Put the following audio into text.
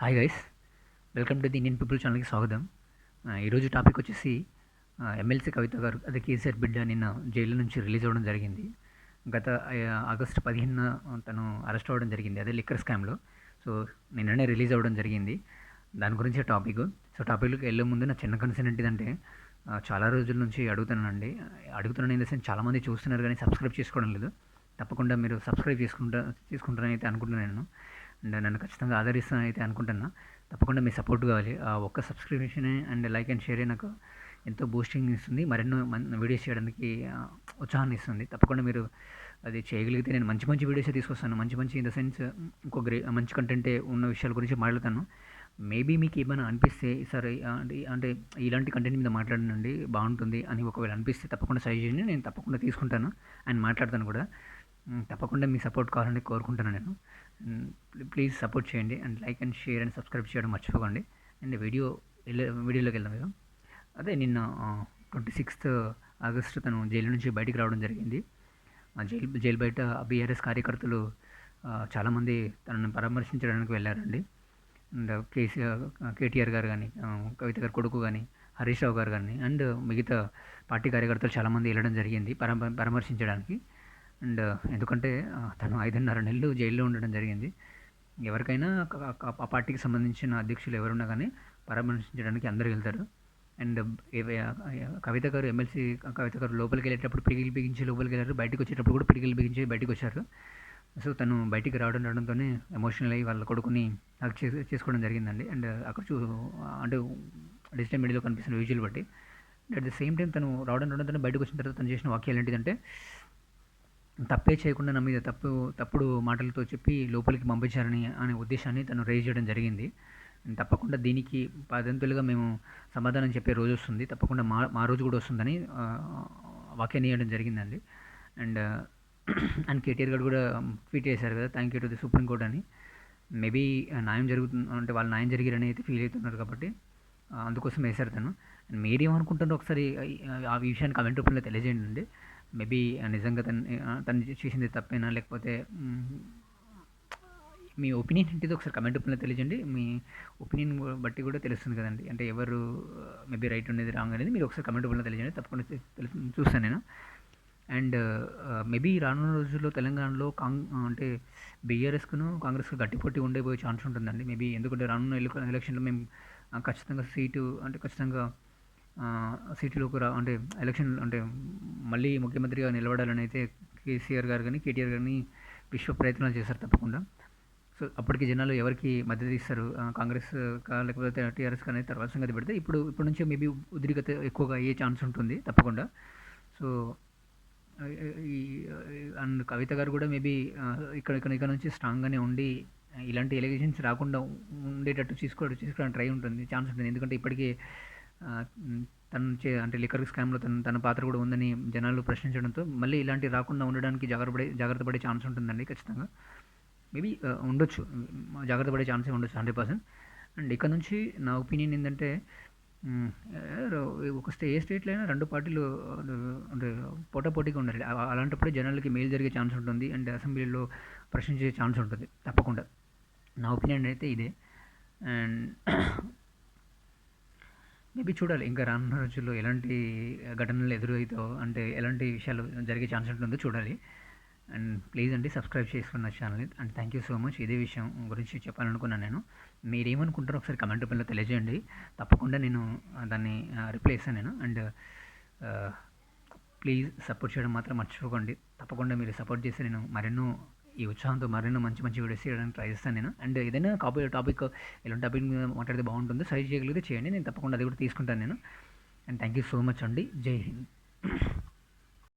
Hi guys welcome to the Indian people ఛానల్కి స్వాగతం. ఈరోజు టాపిక్ వచ్చేసి ఎమ్మెల్సీ కవిత గారు అదే కేసీఆర్ బిడ్డ నిన్న జైలు నుంచి రిలీజ్ అవ్వడం జరిగింది. గత ఆగస్టు పదిహేనున తను అరెస్ట్ అవ్వడం జరిగింది అదే లిక్కర్ స్కామ్లో సో నిన్ననే రిలీజ్ అవ్వడం జరిగింది. దాని గురించి టాపిక్ సో టాపిక్లోకి వెళ్ళే ముందు నా చిన్న కన్సర్న్ ఏంటిదంటే చాలా రోజుల నుంచి అడుగుతున్నానండి. అడుగుతున్నాను ఇన్ ద సెన్స్ చాలామంది చూస్తున్నారు కానీ సబ్స్క్రైబ్ చేసుకోవడం లేదు. తప్పకుండా మీరు సబ్స్క్రైబ్ చేసుకుంటా చేసుకుంటారని అయితే అనుకుంటున్నాను అండ్ నన్ను ఖచ్చితంగా ఆదరిస్తాను అయితే అనుకుంటున్నా. తప్పకుండా మీ సపోర్ట్ కావాలి. ఆ ఒక్క subscription and like and share నాకు ఎంతో బూస్టింగ్ ఇస్తుంది. మరెన్నో వీడియోస్ చేయడానికి ఉత్సాహాన్ని ఇస్తుంది. తప్పకుండా మీరు అది చేయగలిగితే నేను మంచి మంచి వీడియోస్ తీసుకొస్తాను. మంచి మంచి ఇన్ ద సెన్స్ ఇంకో గ్రే మంచి కంటెంటే ఉన్న విషయాల గురించి మాట్లాడతాను. మేబీ మీకు ఏమైనా అనిపిస్తే సరే అంటే ఇలాంటి కంటెంట్ మీద మాట్లాడనండి బాగుంటుంది అని ఒకవేళ అనిపిస్తే తప్పకుండా సజెషన్ నేను తప్పకుండా తీసుకుంటాను. అండ్ మాట్లాడతాను కూడా. తప్పకుండా మీ సపోర్ట్ కావాలని కోరుకుంటున్నాను నేను. ప్లీజ్ సపోర్ట్ చేయండి and like and share and subscribe చేయడం మర్చిపోకండి. అండ్ వీడియో వెళ్ళే- వీడియోలోకి వెళ్దాం మీరు అదే నిన్న ట్వంటీ సిక్స్త్ ఆగస్టు తను జైలు నుంచి బయటికి రావడం జరిగింది. జైలు జైలు బయట బీఆర్ఎస్ కార్యకర్తలు చాలామంది తనను పరామర్శించడానికి వెళ్ళారండి. అండ్ కేసీఆర్ కేటీఆర్ గారు కానీ కవిత గారి కొడుకు కానీ హరీష్ రావు గారు కానీ అండ్ మిగతా పార్టీ కార్యకర్తలు చాలామంది వెళ్ళడం జరిగింది పరామ పరామర్శించడానికి. అండ్ ఎందుకంటే తను ఐదున్నర నెలలు జైల్లో ఉండడం జరిగింది. ఎవరికైనా ఆ పార్టీకి సంబంధించిన అధ్యక్షులు ఎవరున్నా కానీ పరామర్శించడానికి అందరూ వెళ్తారు. అండ్ కవిత గారు ఎమ్మెల్సీ కవిత గారు లోపలికి వెళ్ళేటప్పుడు పిడికిలు బిగించి లోపలికి వెళ్ళారు. బయటకు వచ్చేటప్పుడు కూడా పిడికిలు బిగించి బయటకు వచ్చారు. సో తను బయటికి రావడం రావడంతోనే ఎమోషనల్ అయ్యి వాళ్ళ కొడుకుని హక్ చేసుకోవడం జరిగిందండి. అండ్ అక్కడ చూ అంటే డిజిటల్ మీడియాలో కనిపిస్తున్న విజువల్ బట్టి అట్ ద సేమ్ టైం తను రావడం రావడంతోనే బయటకు వచ్చిన తర్వాత తను చేసిన వాక్యాలు ఏంటిదంటే తప్పే చేయకుండా నా మీద తప్పు తప్పుడు మాటలతో చెప్పి లోపలికి పంపించారని అనే ఉద్దేశాన్ని తను రైజ్ చేయడం జరిగింది. తప్పకుండా దీనికి పదంతులుగా మేము సమాధానం చెప్పే రోజు వస్తుంది. తప్పకుండా మా మా రోజు కూడా వస్తుందని ఆ, జరిగిందండి. అండ్ అండ్ కేటీఆర్ గారు కూడా ట్వీట్ చేశారు కదా thank you to the supreme court అని. మేబీ న్యాయం జరుగుతుంది అంటే వాళ్ళు న్యాయం జరిగారని అయితే ఫీల్ అవుతున్నారు కాబట్టి అందుకోసం వేశారు తను. అండ్ ఒకసారి ఆ- విషయాన్ని కమెంట్ రూపంలో తెలియజేయండి. అండి మేబీ నిజంగా తను తను చేసింది తప్పేనా? లేకపోతే మీ ఒపీనియన్ ఏంటిదో ఒకసారి కమెంట్ రూపంలో తెలియజండి మీ ఒపీనియన్ బట్టి కూడా తెలుస్తుంది కదండి. అంటే ఎవరు మేబీ రైట్ ఉండేది రాంగ్ అనేది మీరు ఒకసారి కమెంట్ రూపంలో తెలియజండి తప్పకుండా తెలుసు చూస్తాను నేను. అండ్ మేబీ రానున్న రోజుల్లో తెలంగాణలో కాంగ్ అంటే బీఆర్ఎస్కును కాంగ్రెస్కు గట్టి పోటీ ఉండేపోయే ఛాన్స్ ఉంటుందండి. మేబీ ఎందుకంటే రానున్న ఎలు- ఎలక్షన్లో మేము ఖచ్చితంగా సీటు అంటే ఖచ్చితంగా సిటీలోకి రా అంటే ఎలక్షన్ అంటే మళ్ళీ ముఖ్యమంత్రిగా నిలబడాలని అయితే కేసీఆర్ గారు కానీ కేటీఆర్ గారిని విశ్వ ప్రయత్నాలు చేశారు తప్పకుండా. సో అప్పటికి జనాలు ఎవరికి మద్దతు ఇస్తారు? కాంగ్రెస్ కా లేకపోతే టీఆర్ఎస్ కానీ తర్వాత సంగతి పెడితే ఇప్పుడు ఇప్పటి నుంచే మేబీ ఉద్రిక్తత ఎక్కువగా అయ్యే ఛాన్స్ ఉంటుంది తప్పకుండా. సో ఈ అండ్ కవిత గారు కూడా మేబీ ఇక్కడ ఇక్కడ ఇక్కడ నుంచి స్ట్రాంగ్గానే ఉండి ఇలాంటి ఎలిగేషన్స్ రాకుండా ఉండేటట్టు చూసుకోవడం చూసుకోవడానికి ట్రై ఉంటుంది ఛాన్స్ ఉంటుంది. ఎందుకంటే ఇప్పటికీ తను చే అంటే లిక్కర్ స్కామ్లో తన తన పాత్ర కూడా ఉందని జనాలు ప్రశ్నించడంతో మళ్ళీ ఇలాంటివి రాకుండా ఉండడానికి జాగ్రత్త పడే జాగ్రత్త పడే ఛాన్స్ ఉంటుందండి ఖచ్చితంగా. మేబీ ఉండొచ్చు. జాగ్రత్త పడే ఛాన్సే ఉండొచ్చు హండ్రెడ్ పర్సెంట్. అండ్ ఇక్కడ నుంచి నా ఒపీనియన్ ఏంటంటే ఒక స్టే ఏ స్టేట్లో అయినా రెండు పార్టీలు అంటే పోటాపోటీగా ఉండాలి. అలాంటప్పుడే జనాలకి మేలు జరిగే ఛాన్స్ ఉంటుంది. అండ్ అసెంబ్లీలో ప్రశ్నించే ఛాన్స్ ఉంటుంది తప్పకుండా. నా ఒపీనియన్ అయితే ఇదే. అండ్ మేబీ చూడాలి. ఇంకా రానున్న రోజుల్లో ఎలాంటి ఘటనలు ఎదురవుతాయో అంటే ఎలాంటి విషయాలు జరిగే ఛాన్స్ ఉంటుందో చూడాలి. అండ్ ప్లీజ్ అండి సబ్స్క్రైబ్ చేసుకున్న channel and thank you so much. ఇదే విషయం గురించి చెప్పాలనుకున్నాను నేను. మీరు ఏమనుకుంటారో ఒకసారి కమెంట్ రూపంలో తెలియజేయండి. తప్పకుండా నేను దాన్ని రిప్లై చేస్తాను నేను. అండ్ ప్లీజ్ సపోర్ట్ చేయడం మాత్రం మర్చిపోకండి. తప్పకుండా మీరు సపోర్ట్ చేస్తే నేను మరెన్నో ఈ ఉత్సాహంతో మరెన్నో మంచి మంచి వీడియోస్ చేయడానికి ట్రై చేస్తాను నేను. అండ్ ఏదైనా కాపీ టాపిక్ ఎలాంటి టాపిక్ మీద మాట్లాడితే బాగుంటుందో. సజెస్ట్ చేయగలిగితే చేయండి. నేను తప్పకుండా అది కూడా తీసుకుంటాను నేను. And thank you so much అండి. జై హింద్.